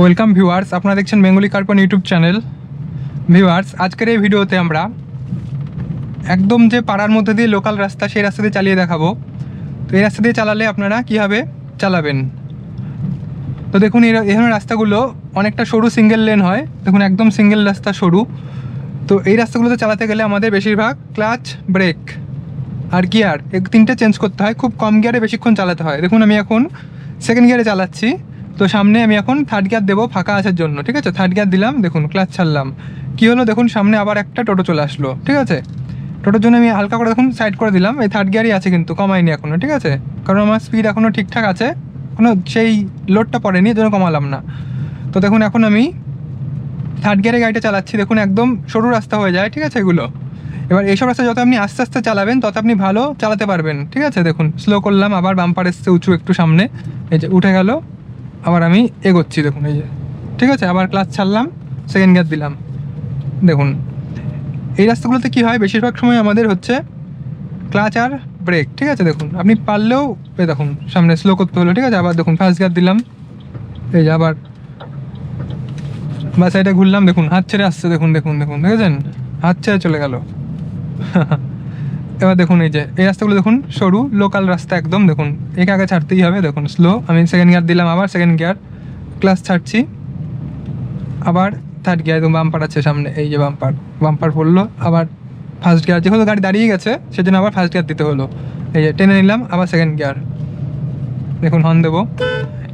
Welcome viewers আপনারা দেখছেন Bengali কার্পন ইউটিউব চ্যানেল। ভিউয়ার্স আজকের এই ভিডিওতে আমরা একদম যে পাড়ার মধ্যে দিয়ে লোকাল রাস্তা, সেই রাস্তা দিয়ে চালিয়ে দেখাবো। তো এই রাস্তা দিয়ে চালালে আপনারা কীভাবে চালাবেন? তো দেখুন, এই ধরনের রাস্তাগুলো অনেকটা সরু সিঙ্গেল লেন হয়। দেখুন, একদম সিঙ্গেল রাস্তা সরু। তো এই রাস্তাগুলোতে চালাতে গেলে আমাদের বেশিরভাগ ক্লাচ ব্রেক আর গিয়ার তিনটে চেঞ্জ করতে হয়। খুব কম গিয়ারে বেশিক্ষণ চালাতে হয়। দেখুন, আমি এখন সেকেন্ড গিয়ারে চালাচ্ছি। তো সামনে আমি এখন থার্ড গিয়ার দেবো, ফাঁকা আসার জন্য, ঠিক আছে? থার্ড গিয়ার দিলাম, দেখুন ক্লাচ ছাড়লাম। কী হলো? দেখুন, সামনে আবার একটা টোটো চলে আসলো, ঠিক আছে? টোটোর জন্য আমি হালকা করে দেখুন সাইড করে দিলাম। এই থার্ড গিয়ারই আছে কিন্তু কমাইনি এখনও ঠিক আছে? কারণ আমার স্পিড এখনও ঠিকঠাক আছে। কোনো সেই লোডটা পড়েনি এর জন্য কমালাম না। তো দেখুন, এখন আমি থার্ড গিয়ারে গাড়িটা চালাচ্ছি, দেখুন, একদম সরু রাস্তা হয়ে যায়, ঠিক আছে এগুলো? এবার এইসব রাস্তা যত আপনি আস্তে আস্তে চালাবেন, তত আপনি ভালো চালাতে পারবেন, ঠিক আছে? দেখুন স্লো করলাম, আবার বাম্পার এসছে উঁচু একটু সামনে, এই যে উঠে গেল। আবার আমি এগোচ্ছি, দেখুন, এই যে। ঠিক আছে? আবার ক্লাস ছাড়লাম সেকেন্ড গিয়ার দিলাম। দেখুন, এই রাস্তাগুলোতে কী হয়? বেশিরভাগ সময় আমাদের হচ্ছে ক্লাচ আর ব্রেক ঠিক আছে? দেখুন, আপনি পারলেও, এই দেখুন, সামনে স্লো করতে হলো, ঠিক আছে? আবার দেখুন ফার্স্ট গিয়ার দিলাম। এই যে আবার বা সাইডে ঘুরলাম, দেখুন, হাত ছেড়ে আসছে, দেখুন দেখুন দেখুন, দেখেছেন? হাত ছেড়ে চলে গেল। এবার দেখুন এই যে, এই রাস্তাগুলো দেখুন, সরু লোকাল রাস্তা একদম, দেখুন। একে আগে ছাড়তেই হবে, দেখুন স্লো আমি সেকেন্ড গিয়ার দিলাম আবার সেকেন্ড গিয়ার ক্লাস ছাড়ছি। আবার থার্ড গিয়ার একদম বাম্পার আছে সামনে, এই যে বাম্পার বাম্পার পড়ল, আবার ফার্স্ট গিয়ার যেহেতু গাড়ি দাঁড়িয়ে গেছে, সেজন্য আবার ফার্স্ট গিয়ার দিতে হলো। এই যে, টেনে নিলাম, আবার সেকেন্ড গিয়ার দেখুন হর্ন দেবো।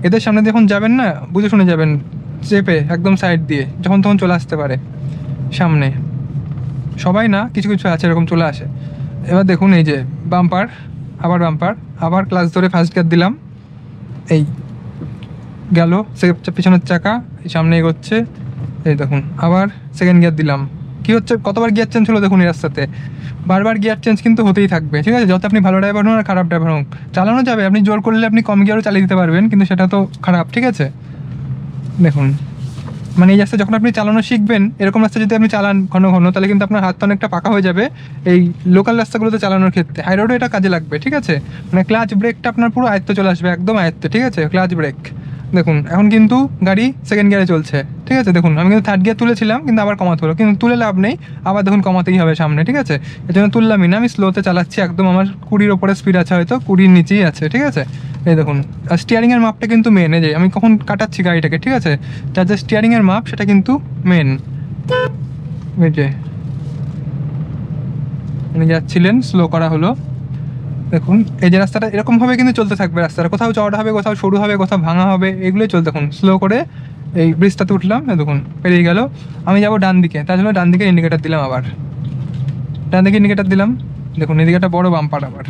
এদের সামনে যখন যাবেন না, বুঝে শুনে যাবেন, চেপে, একদম সাইড দিয়ে, যখন তখন চলে আসতে পারে, সামনে। সবাই না, কিছু কিছু আছে, এরকম চলে আসে। এবার দেখুন এই যে বাম্পার আবার বাম্পার আবার ক্লাস ধরে ফার্স্ট গিয়ার দিলাম। এই গেল পিছনের চাকা, এই সামনে এগোচ্ছে। এই দেখুন, আবার সেকেন্ড গিয়ার দিলাম। কি হচ্ছে? কতবার গিয়ার চেঞ্জ হলো দেখুন এই রাস্তাতে। বারবার গিয়ার চেঞ্জ কিন্তু হতেই থাকবে, ঠিক আছে? যত আপনি ভালো ড্রাইভার হন আর খারাপ ড্রাইভার হোক চালানো যাবে। আপনি জোর করলে আপনি কম গিয়ারও চালিয়ে দিতে পারবেন, কিন্তু সেটা তো খারাপ, ঠিক আছে? দেখুন মানে এই রাস্তা যখন আপনি চালানো শিখবেন, এরকম রাস্তা যদি আপনি চালান ঘন ঘন, তাহলে কিন্তু আপনার হাত তো অনেকটা পাকা হয়ে যাবে এই লোকাল রাস্তাগুলোতে চালানোর ক্ষেত্রে। হাই রোডে এটা কাজে লাগবে, ঠিক আছে? মানে ক্লাচ ব্রেকটা আপনার পুরো আয়ত্ত চলে আসবে, একদম আয়ত্তে, ঠিক আছে? ক্লাচ ব্রেক দেখুন, এখন কিন্তু গাড়ি সেকেন্ড গিয়ারে চলছে। ঠিক আছে, দেখুন, আমি কিন্তু থার্ড গিয়ার তুলেছিলাম, কিন্তু আবার কমাতে হলো। কিন্তু তুলে লাভ নেই, আবার দেখুন কমাতেই হবে সামনে, ঠিক আছে? এর জন্য তুললামই না, আমি স্লোতে চালাচ্ছি, একদম আমার কুড়ির ওপরে স্পিড আছে হয়তো, কুড়ির নিচেই আছে, ঠিক আছে? এই দেখুন, আর স্টিয়ারিংয়ের মাপটা কিন্তু মেন এই যে, আমি কখন কাটাচ্ছি গাড়িটাকে, ঠিক আছে? যার যে স্টিয়ারিংয়ের মাপ, সেটা কিন্তু মেন এই যে, উনি যাচ্ছিলেন স্লো করা হলো। দেখুন, এই যে রাস্তাটা এরকমভাবে কিন্তু চলতে থাকবে রাস্তাটা। কোথাও চওড়া হবে, কোথাও সরু হবে, কোথাও ভাঙা হবে, এগুলোই চলতে দেখুন স্লো করে এই ব্রিজটাতে উঠলাম দেখুন, পেরিয়ে গেল। আমি যাব ডান দিকে, তার জন্য ডান দিকে ইন্ডিকেটার দিলাম আবার। ডান দিকে ইন্ডিকেটার দিলাম, দেখুন, এদিকে একটা বড় বাম্পার আবার।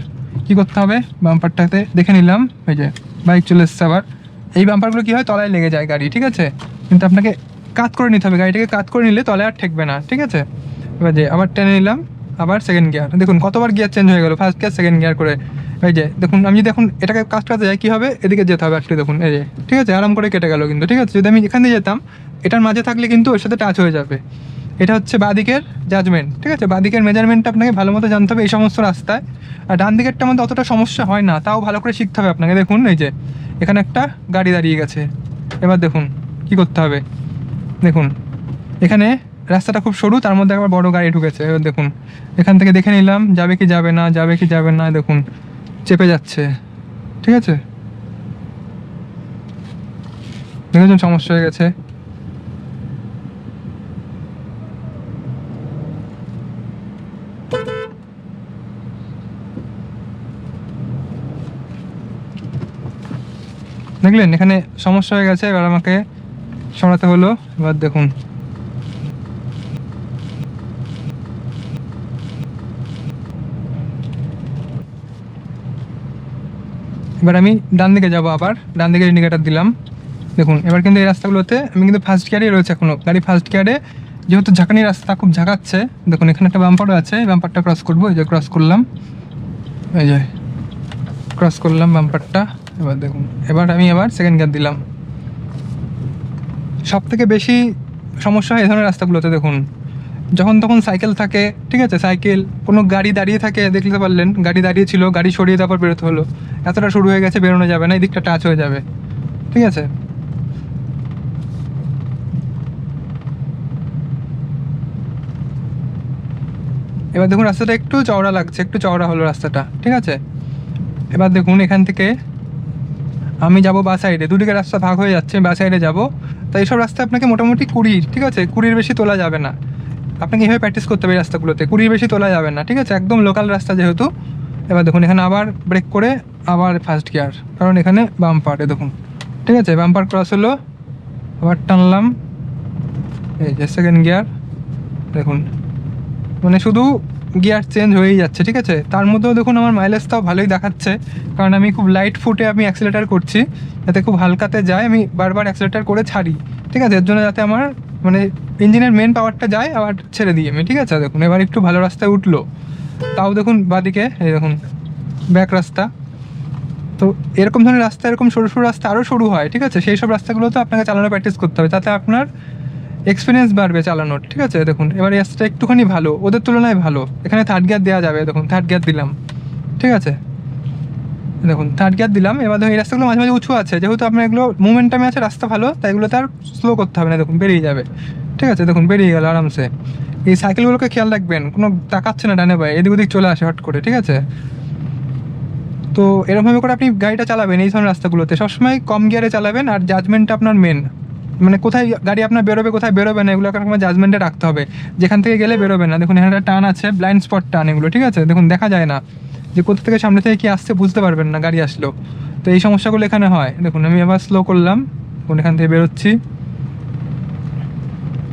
কী করতে হবে? বাম্পারটাতে দেখে নিলাম, এই যে বাইক চলে এসছে আবার। এই বাম্পারগুলো কী হয়? তলায় লেগে যায় গাড়ি, ঠিক আছে? কিন্তু আপনাকে কাত করে নিতে হবে, গাড়িটাকে কাত করে নিলে তলায় আর ঠেকবে না, ঠিক আছে? এবার যে, আবার টেনে নিলাম, আবার সেকেন্ড গিয়ার দেখুন, কতবার গিয়ার চেঞ্জ হয়ে গেল ফার্স্ট গিয়ার সেকেন্ড গিয়ার করে। এই যে, দেখুন, আমি যদি এখন এটাকে কাজ করতে যাই কী হবে এদিকে যেতে হবে একটু দেখুন, এই যে, ঠিক আছে, আরাম করে কেটে গেল কিন্তু, ঠিক আছে? যদি আমি এখান দিয়ে যেতাম, এটার মাঝে থাকলে কিন্তু ওর সাথে টাচ হয়ে যাবে। এটা হচ্ছে বাদিকের জাজমেন্ট ঠিক আছে? বাদিকের মেজারমেন্টটা আপনাকে ভালো মতো জানতে হবে এই সমস্ত রাস্তায়। আর ডান দিকেরটা মধ্যে অতটা সমস্যা হয় না, তাও ভালো করে শিখতে হবে আপনাকে। দেখুন, এই যে, এখানে একটা গাড়ি দাঁড়িয়ে গেছে। এবার দেখুন, কি করতে হবে? দেখুন, এখানে রাস্তাটা খুব সরু, তার মধ্যে একবার বড় গাড়ি ঢুকেছে। এবার দেখুন, এখান থেকে দেখে নিলাম, যাবে কি যাবে না, যাবে কি যাবে না, দেখুন। চেপে যাচ্ছে। ঠিক আছে? দেখেছেন সমস্যা হয়ে গেছে। দেখলেন, এখানে সমস্যা হয়ে গেছে, এবার আমাকে সরাতে হলো। এবার দেখুন। এবার আমি ডান দিকে যাব আবার। ডান দিকে ইন্ডিকেটার দিলাম। দেখুন, এবার কিন্তু এই রাস্তাগুলোতে আমি কিন্তু ফার্স্ট গিয়ারেই রয়েছে এখনও। গাড়ি ফার্স্ট গিয়ারে যেহেতু ঝাঁকানি রাস্তা খুব ঝাঁকাচ্ছে, দেখুন, এখানে একটা বাম্পারও আছে, এই বাম্পারটা ক্রস করব, এই যে ক্রস করলাম। এই যে ক্রস করলাম বাম্পারটা এবার দেখুন, এবার আমি আবার সেকেন্ড গিয়ার দিলাম। সব থেকে বেশি সমস্যা হয় এই ধরনের রাস্তাগুলোতে, দেখুন। যখন তখন সাইকেল থাকে, ঠিক আছে? সাইকেল, কোনো গাড়ি দাঁড়িয়ে থাকে দেখতে পারলেন, গাড়ি দাঁড়িয়ে ছিল, গাড়ি সরিয়ে তারপর বেরোতে হলো। এতটা শুরু হয়ে গেছে, বেরোনো যাবে না এই দিকটা টাচ হয়ে যাবে। ঠিক আছে? এবার দেখুন, রাস্তাটা একটু চওড়া লাগছে, একটু চওড়া হলো রাস্তাটা, ঠিক আছে? এবার দেখুন, এখান থেকে আমি যাব বা সাইডে দুদিকে রাস্তা ভাগ হয়ে যাচ্ছে, বা সাইডে যাব। তাই এইসব রাস্তা আপনাকে মোটামুটি কুড়ির, ঠিক আছে? কুড়ির বেশি তোলা যাবে না। আপনাকে এইভাবে প্র্যাকটিস করতে হবে রাস্তাগুলোতে। কুড়ির বেশি তোলা যাবে না, ঠিক আছে? একদম লোকাল রাস্তা যেহেতু, এবার দেখুন, এখানে আবার ব্রেক করে আবার ফার্স্ট গিয়ার কারণ এখানে বাম্পার দেখুন, ঠিক আছে? বাম্পার ক্রস হলো, আবার টানলাম, এই যে সেকেন্ড গিয়ার দেখুন মানে শুধু গিয়ার চেঞ্জ হয়েই যাচ্ছে, ঠিক আছে? তার মধ্যেও দেখুন, আমার মাইলেজটাও ভালোই দেখাচ্ছে, কারণ আমি খুব লাইট ফুটে আমি অ্যাক্সিলেটার করছি, যাতে খুব হালকাতে যায়, আমি বারবার অ্যাক্সিলেটার করে ছাড়ি, ঠিক আছে? এর জন্য যাতে আমার মানে ইঞ্জিনের মেন পাওয়ারটা যায়, আবার ছেড়ে দিয়ে আমি ঠিক আছে? দেখুন, এবার একটু ভালো রাস্তায় উঠল। তাও দেখুন, বাদিকে, এই দেখুন ব্যাক রাস্তা। তো এরকম ধরনের রাস্তা, এরকম সরু সরু রাস্তা আরও সরু হয়, ঠিক আছে? সেই সব রাস্তাগুলো তো আপনাকে চালানো প্র্যাকটিস করতে হবে, তাতে আপনার এক্সপিরিয়েন্স বাড়বে চালানোর, ঠিক আছে? দেখুন, এবার এই রাস্তাটা একটুখানি ভালো, ওদের তুলনায় ভালো। এখানে থার্ড গিয়ার দেওয়া যাবে, দেখুন থার্ড গিয়ার দিলাম, ঠিক আছে? দেখুন থার্ড গিয়ার দিলাম, এবার দেখুন এই রাস্তাগুলো মাঝে মাঝে উঁচু আছে, যেহেতু আপনার এগুলো মুভমেন্টামে আছে, রাস্তা ভালো, তাই এগুলোতে আর স্লো করতে হবে না, দেখুন, বেরিয়ে যাবে। ঠিক আছে, দেখুন, বেরিয়ে গেল আরামসে। এই সাইকেলগুলোকে খেয়াল রাখবেন, কোনো তাকাচ্ছে না ডানে বাই এদিক ওদিক চলে আসে হট করে, ঠিক আছে? তো এরকমভাবে করে আপনি গাড়িটা চালাবেন, এই ধরনের রাস্তাগুলোতে। সবসময় কম গিয়ারে চালাবেন, আর জাজমেন্টটা আপনার মেন মানে কোথায় গাড়ি আপনার বেরোবে, কোথায় বেরোবে না এগুলো আপনার জাজমেন্টে রাখতে হবে। যেখান থেকে গেলে বেরোবে না। দেখুন, এখানে একটা টান আছে ব্লাইন্ড স্পট টান এগুলো, ঠিক আছে? দেখুন, দেখা যায় না। যে কোথা থেকে সামনে থেকে কি আসছে বুঝতে পারবেন না, গাড়ি আসলো। তো এই সমস্যাগুলো এখানে হয়। দেখুন, আমি আবার স্লো করলাম। দেখুন, এখান থেকে বেরোচ্ছি।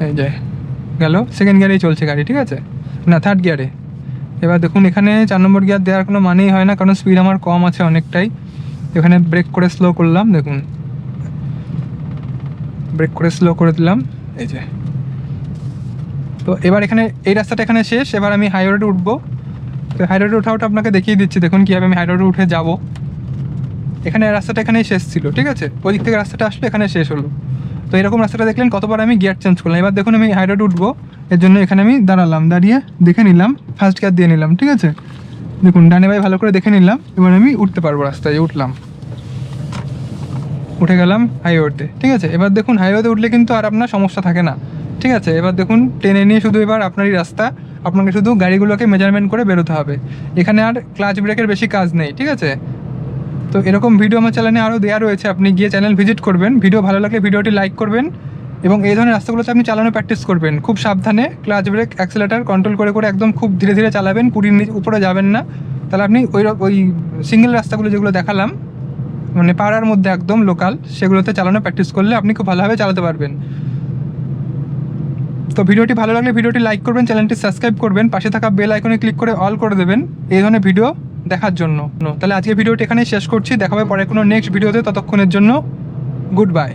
এই যে, গেল। সেকেন্ড গিয়ারেই চলছে গাড়ি, ঠিক আছে? না থার্ড গিয়ারে এবার দেখুন, এখানে চার নম্বর গিয়ার দেওয়ার কোনো মানেই হয় না, কারণ স্পিড আমার কম আছে অনেকটাই। এখানে ব্রেক করে স্লো করলাম, দেখুন। ব্রেক করে স্লো করে দিলাম। এই যে। তো এবার এখানে, এই রাস্তাটা এখানে শেষ। এবার আমি হাই রোডে উঠবো। তো হাই রোডে ওঠাওটা আপনাকে দেখিয়ে দিচ্ছি, দেখুন কীভাবে আমি হাই রোডে উঠে যাব। এখানে রাস্তাটা এখানেই শেষ ছিল, ঠিক আছে? ওই দিক থেকে রাস্তাটা আসলো, এখানে শেষ হলো। তো এরকম রাস্তাটা দেখলেন, কতবার আমি গিয়ার চেঞ্জ করলাম। এবার দেখুন আমি হাই উঠবো, এর জন্য এখানে আমি দাঁড়ালাম, দাঁড়িয়ে দেখে নিলাম ফার্স্ট গিয়ার দিয়ে নিলাম, ঠিক আছে? দেখুন, ডানে ভাই ভালো করে দেখে নিলাম, এবার আমি উঠতে পারব রাস্তায়, উঠলাম। উঠে গেলাম হাইওয়েতে ঠিক আছে? এবার দেখুন হাইওয়েতে উঠলে কিন্তু আর আপনার সমস্যা থাকে না। ঠিক আছে, এবার দেখুন, টেনে নিয়ে শুধু এবার আপনারই রাস্তা। আপনাকে শুধু গাড়িগুলোকে মেজারমেন্ট করে বেরোতে হবে। এখানে আর ক্লাচ ব্রেকের বেশি কাজ নেই, ঠিক আছে? তো এরকম ভিডিও আমার চ্যানেলে আরও দেওয়া রয়েছে, আপনি গিয়ে চ্যানেল ভিজিট করবেন। ভিডিও ভালো লাগলে ভিডিওটি লাইক করবেন এবং এই ধরনের রাস্তাগুলোতে আপনি চালানো প্র্যাকটিস করবেন। খুব সাবধানে ক্লাচ ব্রেক অ্যাক্সেলেটার কন্ট্রোল করে করে একদম খুব ধীরে ধীরে চালাবেন, কুড়ির উপরে যাবেন না। তাহলে আপনি ওই ওই সিঙ্গেল রাস্তাগুলো যেগুলো দেখালাম মানে পাড়ার মধ্যে একদম লোকাল সেগুলোতে চালানো প্র্যাকটিস করলে আপনি খুব ভালোভাবে চালাতে পারবেন। তো ভিডিওটি ভালো লাগলে ভিডিওটি লাইক করবেন, চ্যানেলটি সাবস্ক্রাইব করবেন, পাশে থাকা বেল আইকনে ক্লিক করে অল করে দেবেন এই ধরনের ভিডিও দেখার জন্য। তাহলে আজকে ভিডিওটি এখানেই শেষ করছি, দেখাবে পরে কোনো নেক্সট ভিডিওতে, ততক্ষণের জন্য গুড বাই।